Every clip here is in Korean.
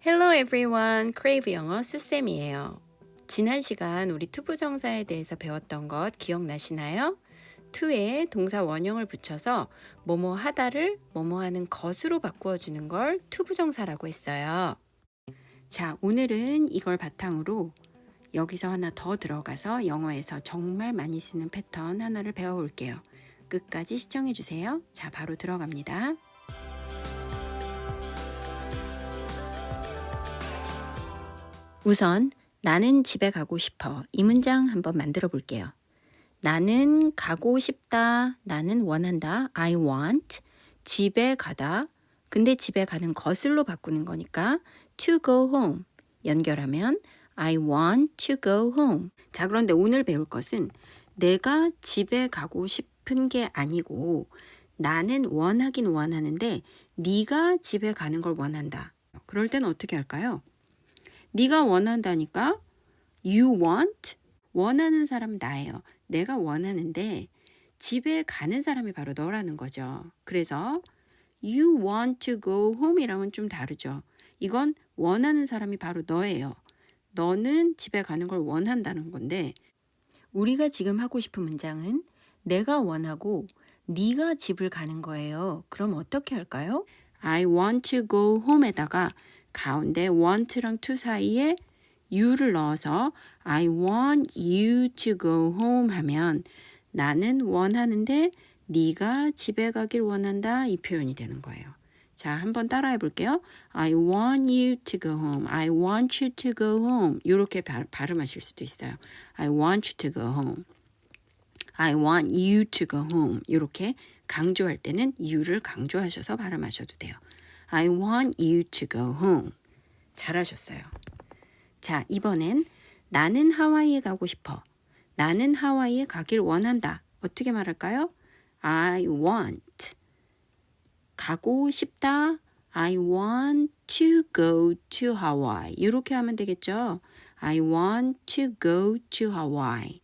Hello everyone, 크레이브 영어 수쌤이에요. 지난 시간 우리 투부정사에 대해서 배웠던 것 기억나시나요? to에 동사 원형을 붙여서 뭐뭐 하다를 뭐뭐 하는 것으로 바꾸어 주는 걸 투부정사라고 했어요. 자, 오늘은 이걸 바탕으로 여기서 하나 더 들어가서 영어에서 정말 많이 쓰는 패턴 하나를 배워볼게요. 끝까지 시청해 주세요. 자, 바로 들어갑니다. 우선 나는 집에 가고 싶어. 이 문장 한번 만들어 볼게요. 나는 가고 싶다. 나는 원한다. I want. 집에 가다. 근데 집에 가는 것을로 바꾸는 거니까 to go home. 연결하면 I want to go home. 자, 그런데 오늘 배울 것은 내가 집에 가고 싶은 게 아니고 나는 원하긴 원하는데 네가 집에 가는 걸 원한다. 그럴 때는 어떻게 할까요? 네가 원한다니까 you want 원하는 사람은 나예요. 내가 원하는데 집에 가는 사람이 바로 너라는 거죠. 그래서 you want to go home이랑은 좀 다르죠. 이건 원하는 사람이 바로 너예요. 너는 집에 가는 걸 원한다는 건데 우리가 지금 하고 싶은 문장은 내가 원하고 네가 집을 가는 거예요. 그럼 어떻게 할까요? I want to go home에다가 가운데 want랑 to 사이에 you를 넣어서 I want you to go home 하면 나는 원하는데 네가 집에 가길 원한다 이 표현이 되는 거예요. 자, 한번 따라해 볼게요. I want you to go home. I want you to go home. 이렇게 발, 발음하실 수도 있어요. I want you to go home. I want you to go home. 이렇게 강조할 때는 you를 강조하셔서 발음하셔도 돼요. I want you to go home. 잘하셨어요. 자, 이번엔 나는 하와이에 가고 싶어. 나는 하와이에 가길 원한다. 어떻게 말할까요? I want. 가고 싶다. I want to go to Hawaii. 이렇게 하면 되겠죠. I want to go to Hawaii.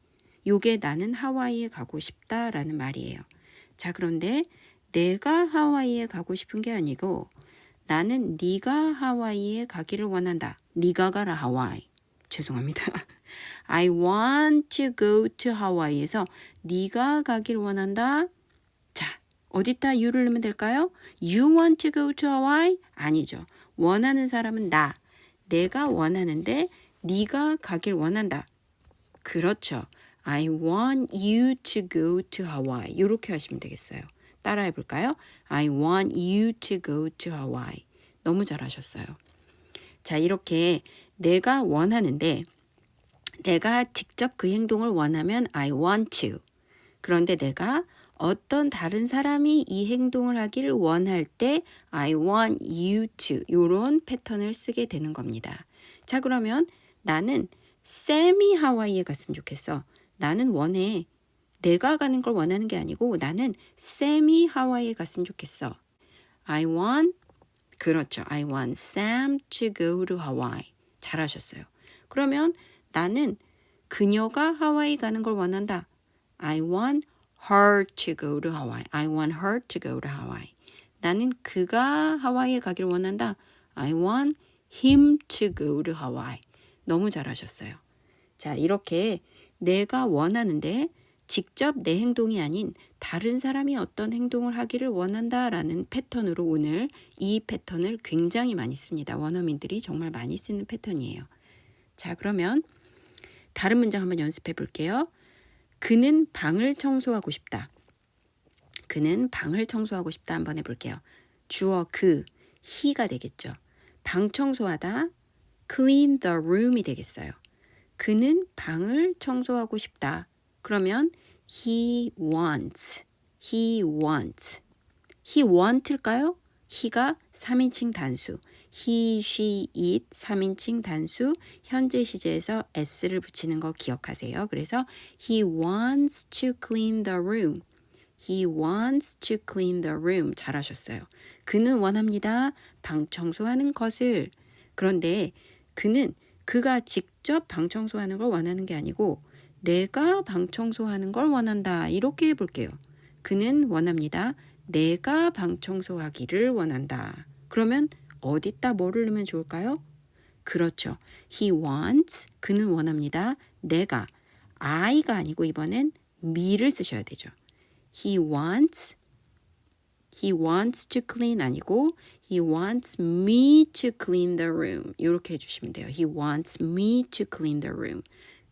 요게 나는 하와이에 가고 싶다라는 말이에요. 자, 그런데 내가 하와이에 가고 싶은 게 아니고 나는 네가 하와이에 가기를 원한다. 네가 가라 하와이. 죄송합니다. I want to go to Hawaii에서 네가 가길 원한다. 자, 어디다 you를 넣으면 될까요? You want to go to Hawaii? 아니죠. 원하는 사람은 나. 내가 원하는데 네가 가길 원한다. 그렇죠. I want you to go to Hawaii. 이렇게 하시면 되겠어요. 따라해 볼까요? I want you to go to Hawaii. 너무 잘하셨어요. 자, 이렇게 내가 원하는데 내가 직접 그 행동을 원하면 I want to. 그런데 내가 어떤 다른 사람이 이 행동을 하기를 원할 때 I want you to 이런 패턴을 쓰게 되는 겁니다. 자, 그러면 나는 쌤이 하와이에 갔으면 좋겠어. 나는 원해. 내가 가는 걸 원하는 게 아니고 나는 쌤이 하와이에 갔으면 좋겠어. I want 그렇죠. I want Sam to go to Hawaii. 잘하셨어요. 그러면 나는 그녀가 하와이 가는 걸 원한다. I want her to go to Hawaii. I want her to go to Hawaii. 나는 그가 하와이에 가길 원한다. I want him to go to Hawaii. 너무 잘하셨어요. 자, 이렇게 내가 원하는데 직접 내 행동이 아닌 다른 사람이 어떤 행동을 하기를 원한다라는 패턴으로 오늘 이 패턴을 굉장히 많이 씁니다. 원어민들이 정말 많이 쓰는 패턴이에요. 자, 그러면 다른 문장 한번 연습해 볼게요. 그는 방을 청소하고 싶다. 그는 방을 청소하고 싶다 한번 해볼게요. 주어 그, he가 되겠죠. 방 청소하다, clean the room이 되겠어요. 그는 방을 청소하고 싶다. 그러면 he wants, he wants. he want일까요? he가 3인칭 단수. he, she, it 3인칭 단수. 현재 시제에서 s를 붙이는 거 기억하세요. 그래서 he wants to clean the room. He wants to clean the room. 잘하셨어요. 그는 원합니다. 방 청소하는 것을. 그런데 그는 그가 직접 방 청소하는 걸 원하는 게 아니고 내가 방 청소하는 걸 원한다. 이렇게 해볼게요. 그는 원합니다. 내가 방 청소하기를 원한다. 그러면 어디다 뭐를 넣으면 좋을까요? 그렇죠. He wants 그는 원합니다. 내가 I가 아니고 이번엔 me를 쓰셔야 되죠. He wants He wants to clean 아니고 He wants me to clean the room. 이렇게 해주시면 돼요. He wants me to clean the room.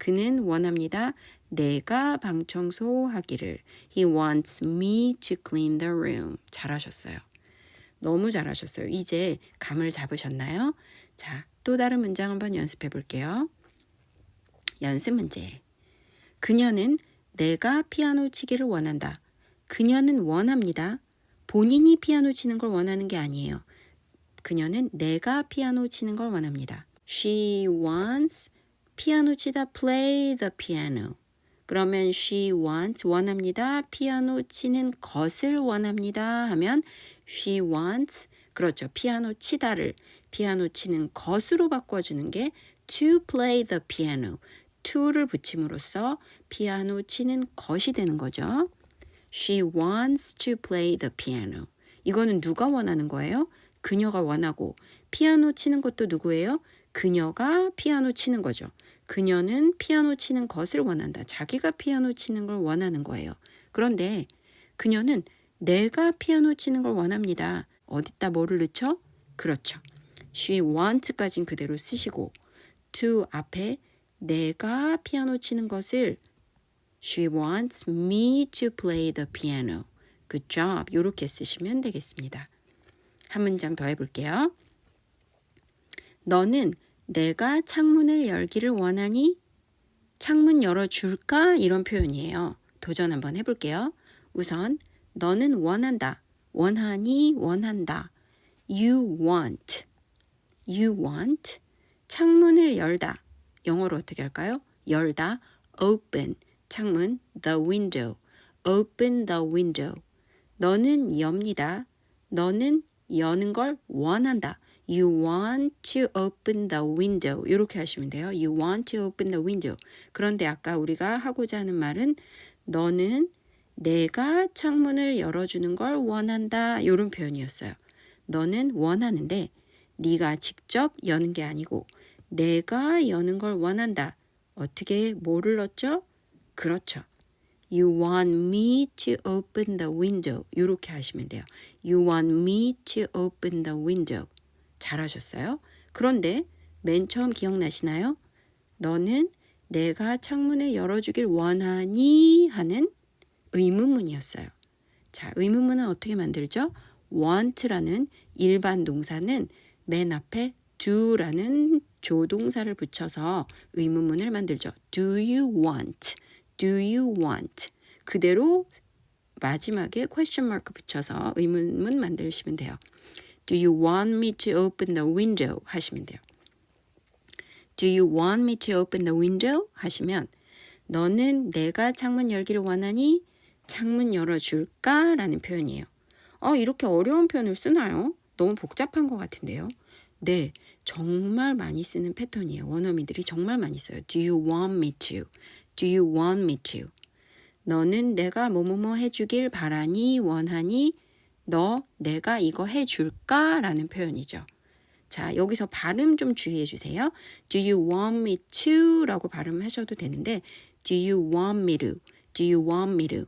그는 원합니다. 내가 방 청소하기를. He wants me to clean the room. 잘하셨어요. 너무 잘하셨어요. 이제 감을 잡으셨나요? 자, 또 다른 문장 한번 연습해 볼게요. 연습 문제. 그녀는 내가 피아노 치기를 원한다. 그녀는 원합니다. 본인이 피아노 치는 걸 원하는 게 아니에요. 그녀는 내가 피아노 치는 걸 원합니다. She wants 피아노 치다 play the piano. 그러면 she wants 원합니다. 피아노 치는 것을 원합니다. 하면 she wants 그렇죠. 피아노 치다를 피아노 치는 것으로 바꿔 주는 게 to play the piano. to를 붙임으로써 피아노 치는 것이 되는 거죠. She wants to play the piano. 이거는 누가 원하는 거예요? 그녀가 원하고 피아노 치는 것도 누구예요? 그녀가 피아노 치는 거죠. 그녀는 피아노 치는 것을 원한다. 자기가 피아노 치는 걸 원하는 거예요. 그런데 그녀는 내가 피아노 치는 걸 원합니다. 어디다 뭐를 넣죠? 그렇죠. She wants까진 그대로 쓰시고 to 앞에 내가 피아노 치는 것을 She wants me to play the piano. Good job. 이렇게 쓰시면 되겠습니다. 한 문장 더 해볼게요. 너는 내가 창문을 열기를 원하니 창문 열어줄까? 이런 표현이에요. 도전 한번 해볼게요. 우선 너는 원한다. 원하니 원한다. You want. You want. 창문을 열다. 영어로 어떻게 할까요? 열다. open. 창문 the window. open the window. 너는 엽니다. 너는 여는 걸 원한다. You want to open the window. 이렇게 하시면 돼요. You want to open the window. 그런데 아까 우리가 하고자 하는 말은 너는 내가 창문을 열어주는 걸 원한다. 이런 표현이었어요. 너는 원하는데 네가 직접 여는 게 아니고 내가 여는 걸 원한다. 어떻게 뭐를 넣었죠? 그렇죠. You want me to open the window. 이렇게 하시면 돼요. You want me to open the window. 잘하셨어요. 그런데 맨 처음 기억나시나요? 너는 내가 창문을 열어주길 원하니 하는 의문문이었어요. 자, 의문문은 어떻게 만들죠? want라는 일반 동사는 맨 앞에 do라는 조동사를 붙여서 의문문을 만들죠. Do you want? Do you want? 그대로 마지막에 question mark 붙여서 의문문 만드시면 돼요. Do you want me to open the window? 하시면 돼요. Do you want me to open the window? 하시면 너는 내가 창문 열기를 원하니 창문 열어줄까? 라는 표현이에요. 어, 이렇게 어려운 표현을 쓰나요? 너무 복잡한 것 같은데요. 네, 정말 많이 쓰는 패턴이에요. 원어민들이 정말 많이 써요. Do you want me to? Do you want me to? 너는 내가 뭐뭐뭐 해주길 바라니 원하니 너 내가 이거 해줄까? 라는 표현이죠. 자, 여기서 발음 좀 주의해 주세요. Do you want me to? 라고 발음하셔도 되는데 Do you want me to? Do you want me to?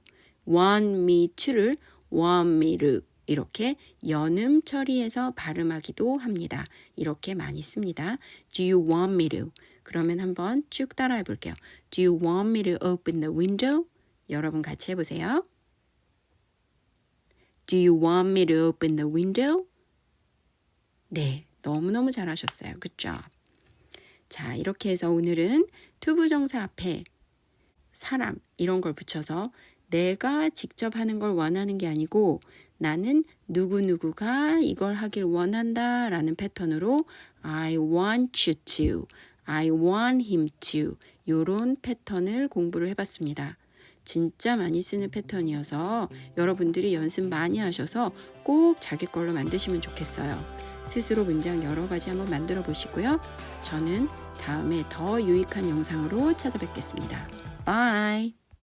Want me to를 want me to 이렇게 연음 처리해서 발음하기도 합니다. 이렇게 많이 씁니다. Do you want me to? 그러면 한번 쭉 따라해 볼게요. Do you want me to open the window? 여러분 같이 해보세요. Do you want me to open the window? 네, 너무너무 잘하셨어요. Job. 자, 이렇게 해서 오늘은 투부정사 앞에 사람 이런 걸 붙여서 내가 직접 하는 걸 원하는 게 아니고 나는 누구누구가 이걸 하길 원한다 라는 패턴으로 I want you to, I want him to 요런 패턴을 공부를 해봤습니다. 진짜 많이 쓰는 패턴이어서 여러분들이 연습 많이 하셔서 꼭 자기 걸로 만드시면 좋겠어요. 스스로 문장 여러 가지 한번 만들어 보시고요. 저는 다음에 더 유익한 영상으로 찾아뵙겠습니다. Bye!